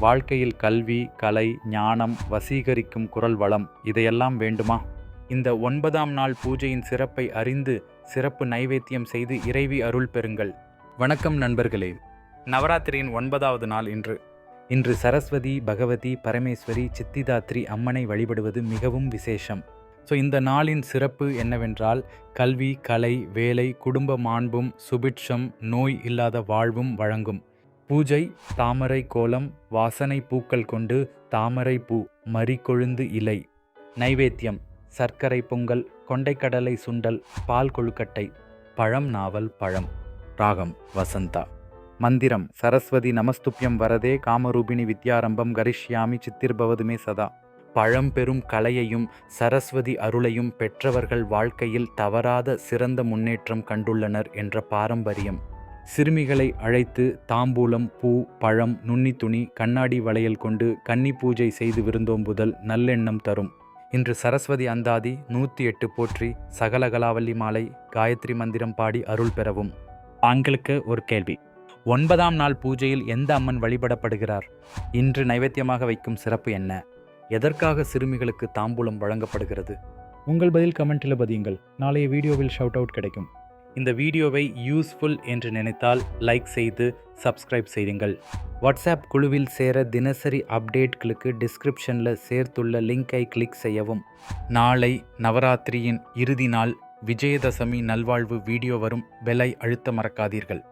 வாழ்க்கையில் கல்வி கலை ஞானம் வசீகரிக்கும் குரல் வளம் இதையெல்லாம் வேண்டுமா? இந்த ஒன்பதாம் நாள் பூஜையின் சிறப்பை அறிந்து சிறப்பு நைவேத்தியம் செய்து இறைவி அருள் பெறுங்கள். வணக்கம் நண்பர்களே. நவராத்திரியின் ஒன்பதாவது நாள் இன்று. இன்று சரஸ்வதி பகவதி பரமேஸ்வரி சித்திதாத்ரி அம்மனை வழிபடுவது மிகவும் விசேஷம். ஸோ இந்த நாளின் சிறப்பு என்னவென்றால் கல்வி கலை வேலை குடும்ப மாண்பும் சுபிட்சம் நோய் இல்லாத வாழ்வும் வழங்கும். பூஜை தாமரை கோலம் வாசனை பூக்கள் கொண்டு தாமரை பூ மறிக்கொழுந்து இலை. நைவேத்தியம் சர்க்கரை பொங்கல் கொண்டைக்கடலை சுண்டல் பால் கொழுக்கட்டை பழம் நாவல் பழம். ராகம் வசந்தா. மந்திரம் சரஸ்வதி நமஸ்துப்யம் வரதே காமரூபிணி வித்யாரம்பம் கரிஷ்யாமி சித்திர்பவதுமே சதா. சதா பழம்பெரும் கலையையும் சரஸ்வதி அருளையும் பெற்றவர்கள் வாழ்க்கையில் தவறாத சிறந்த முன்னேற்றம் கண்டுள்ளனர் என்ற பாரம்பரியம். சிறுமிகளை அழைத்து தாம்பூலம் பூ பழம் நுண்ணி துணி கண்ணாடி வளையல் கொண்டு கன்னி பூஜை செய்து விருந்தோம்புதல் நல்லெண்ணம் தரும். இன்று சரஸ்வதி அந்தாதி நூற்றி எட்டு போற்றி சகலகலாவல்லி மாலை காயத்ரி மந்திரம் பாடி அருள் பெறவும். ஆண்களுக்கு ஒரு கேள்வி. ஒன்பதாம் நாள் பூஜையில் எந்த அம்மன் வழிபடப்படுகிறார்? இன்று நைவேத்தியமாக வைக்கும் சிறப்பு என்ன? எதற்காக சிறுமிகளுக்கு தாம்பூலம் வழங்கப்படுகிறது? உங்கள் பதில் கமெண்ட்டில் பதியுங்கள். நாளைய வீடியோவில் ஷவுட் அவுட் கிடைக்கும். இந்த வீடியோவை யூஸ்ஃபுல் என்று நினைத்தால் லைக் செய்து சப்ஸ்கிரைப் செய்யுங்கள். வாட்ஸ்அப் குழுவில் சேர தினசரி அப்டேட்களுக்கு டிஸ்கிரிப்ஷனில் சேர்த்துள்ள லிங்கை கிளிக் செய்யவும். நாளை நவராத்திரியின் இறுதி நாள் விஜயதசமி நல்வாழ்வு வீடியோ வரும். பெலை அழுத்த மறக்காதீர்கள்.